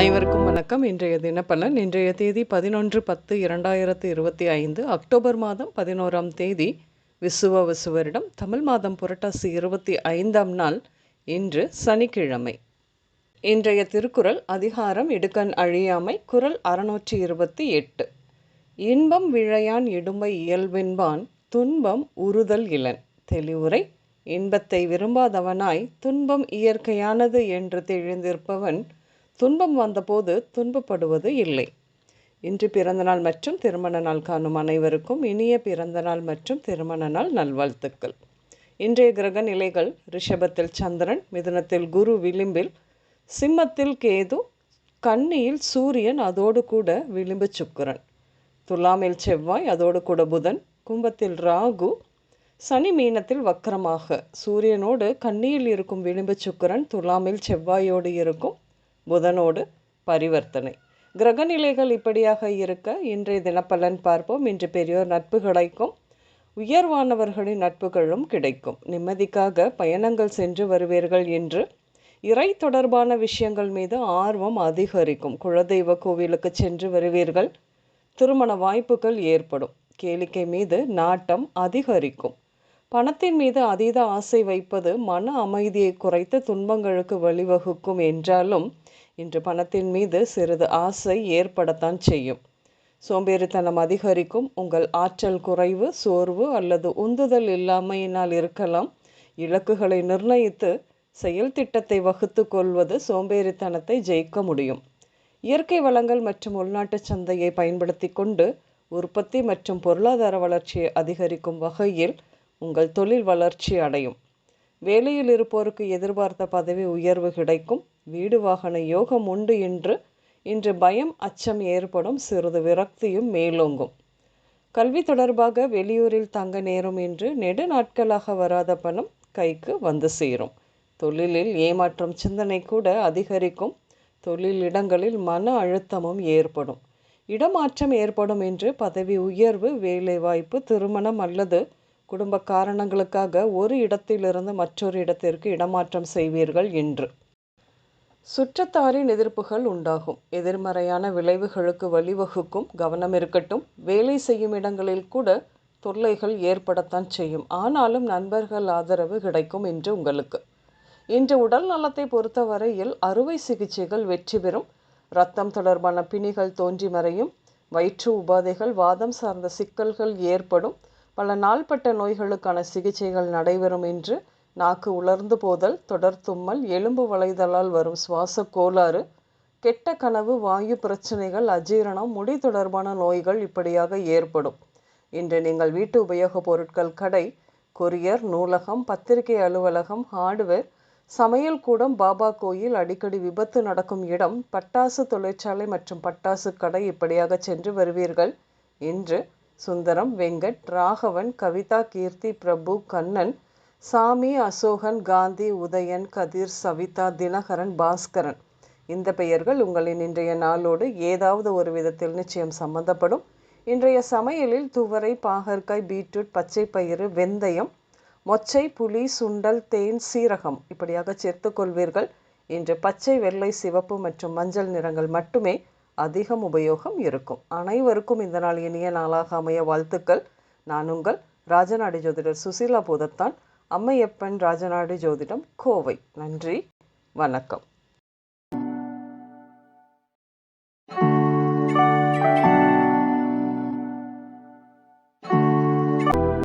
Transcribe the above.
அனைவருக்கும் வணக்கம். இன்றைய தினப்பலன் இன்றைய தேதி பதினொன்று பத்து இரண்டாயிரத்து இருபத்தி ஐந்து அக்டோபர் மாதம் பதினோராம் தேதி விசுவ விசுவரிடம் தமிழ் மாதம் புரட்டாசி இருபத்தி ஐந்தாம் நாள் இன்று சனிக்கிழமை. இன்றைய திருக்குறள் அதிகாரம் இடுக்கண் அழியாமை குரல் அறுநூற்றி இருபத்தி எட்டு. இன்பம் விழையான் இடும்பை இயல்பின்பான் துன்பம் உறுதல் இளன் தெளிவுரை இன்பத்தை விரும்பாதவனாய் துன்பம் இயற்கையானது என்று தெளிந்திருப்பவன் துன்பம் வந்தபோது துன்பப்படுவது இல்லை. இன்று பிறந்தநாள் மற்றும் திருமண நாள் காணும் அனைவருக்கும் இனிய பிறந்தநாள் மற்றும் திருமண நாள் நல்வாழ்த்துக்கள். இன்றைய கிரக நிலைகள் ரிஷபத்தில் சந்திரன் மிதுனத்தில் குரு விளிம்பில் சிம்மத்தில் கேது கன்னியில் சூரியன் அதோடு கூட விளிம்பு சுக்கரன். துலாமில் செவ்வாய் அதோடு கூட புதன் கும்பத்தில் ராகு சனி மீனத்தில் வக்கரமாக. சூரியனோடு கண்ணியில் இருக்கும் விளிம்பு சுக்கரன் துலாமில் செவ்வாயோடு இருக்கும் புதனோடு பரிவர்த்தனை. கிரகநிலைகள் இப்படியாக இருக்க இன்றைய தினப்பலன் பார்ப்போம். இன்று பெரியோர் நட்பு கிடைக்கும் உயர்வானவர்களின் நட்புகளும் கிடைக்கும். நிம்மதிக்காக பயணங்கள் சென்று வருவீர்கள் என்று இறை தொடர்பான விஷயங்கள் மீது ஆர்வம் அதிகரிக்கும். குலதெய்வ கோவிலுக்கு சென்று வருவீர்கள். திருமண வாய்ப்புகள் ஏற்படும். கேளிக்கை மீது நாட்டம் அதிகரிக்கும். பணத்தின் மீது அதீத ஆசை வைப்பது மன அமைதியை குறைத்து துன்பங்களுக்கு வழிவகுக்கும் என்றாலும் இன்று பணத்தின் மீது சிறிது ஆசை ஏற்படத்தான் செய்யும். சோம்பேறித்தனம் அதிகரிக்கும். உங்கள் ஆற்றல் குறைவு சோர்வு அல்லது உந்துதல் இல்லாமையினால் இருக்கலாம். இலக்குகளை நிர்ணயித்து செயல் திட்டத்தை வகுத்து கொள்வது சோம்பேறித்தனத்தை ஜெயிக்க முடியும். இயற்கை வளங்கள் மற்றும் உள்நாட்டு சந்தையை பயன்படுத்தி கொண்டு உற்பத்தி மற்றும் பொருளாதார வளர்ச்சியை அதிகரிக்கும் வகையில் உங்கள் தொழில் வளர்ச்சி அடையும். வேலையில் இருப்போருக்கு எதிர்பார்த்த பதவி உயர்வு கிடைக்கும். வீடு வாகன யோகம் உண்டு என்று இன்று பயம் அச்சம் ஏற்படும். சிறிது விரக்தியும் மேலோங்கும். கல்வி தொடர்பாக வெளியூரில் தங்க நேரும் என்று நெடு நாட்களாக வராத பணம் கைக்கு வந்து சேரும். தொழிலில் ஏமாற்றம் சிந்தனை கூட அதிகரிக்கும். தொழில் இடங்களில் மன அழுத்தமும் ஏற்படும். இடமாற்றம் ஏற்படும் என்று பதவி உயர்வு வேலைவாய்ப்பு திருமணம் அல்லது குடும்ப காரணங்களுக்காக ஒரு இடத்திலிருந்து மற்றொரு இடத்திற்கு இடமாற்றம் செய்வீர்கள் என்று. சுற்றத்தாரின் எதிர்ப்புகள் உண்டாகும். எதிர்மறையான விளைவுகளுக்கு வழிவகுக்கும் கவனம் இருக்கட்டும். வேலை செய்யும் இடங்களில் கூட தொல்லைகள் ஏற்படத்தான் செய்யும். ஆனாலும் நண்பர்கள் ஆதரவு கிடைக்கும் என்று உங்களுக்கு. இன்று உடல் நலத்தை பொறுத்தவரையில் அறுவை சிகிச்சைகள் வெற்றி பெறும். இரத்தம் தொடர்பான பிணிகள் தோன்றி மறையும். வயிற்று உபாதைகள் வாதம் சார்ந்த சிக்கல்கள் ஏற்படும். பல நாள்பட்ட நோய்களுக்கான சிகிச்சைகள் நடைபெறும் என்று நாக்கு உலர்ந்து போதல் தொடர் தும்மல் எலும்பு வளைதலால் வரும் சுவாச கோளாறு கெட்ட கனவு வாயு பிரச்சனைகள் அஜீரணம் முடி தொடர்பான நோய்கள் இப்படியாக ஏற்படும். இன்று நீங்கள் வீட்டு உபயோகப் பொருட்கள் கடை கொரியர் நூலகம் பத்திரிகை அலுவலகம் ஹார்ட்வேர் சமையல் கூடம் பாபா கோயில் அடிக்கடி விபத்து நடக்கும் இடம் பட்டாசு தொழிற்சாலை மற்றும் பட்டாசு கடை இப்படியாக சென்று வருவீர்கள். இன்று சுந்தரம் வெங்கட் ராகவன் கவிதா கீர்த்தி பிரபு கண்ணன் சாமி அசோகன் காந்தி உதயன் கதிர் சவிதா தினகரன் பாஸ்கரன். இந்த பெயர்கள் உங்களின் இன்றைய நாளோடு ஏதாவது ஒரு விதத்தில் நிச்சயம் சம்பந்தப்படும். இன்றைய சமையலில் துவரை பாகற்காய் பீட்ரூட் பச்சை பயிறு வெந்தயம் மொச்சை புளி சுண்டல் தேன் சீரகம் இப்படியாக சேர்த்துக்கொள்வீர்கள் இன்று பச்சை வெள்ளை சிவப்பு மற்றும் மஞ்சள் நிறங்கள் மட்டுமே அதிகம் உபயோகம் இருக்கும். அனைவருக்கும் இந்த நாள் இனிய நாளாக அமைய வாழ்த்துக்கள். நான் உங்கள் ராஜநாடி ஜோதிடர் சுசீலா பூதத்தான் அம்மையப்பன் ராஜநாடி ஜோதிடம் கோவை. நன்றி வணக்கம்.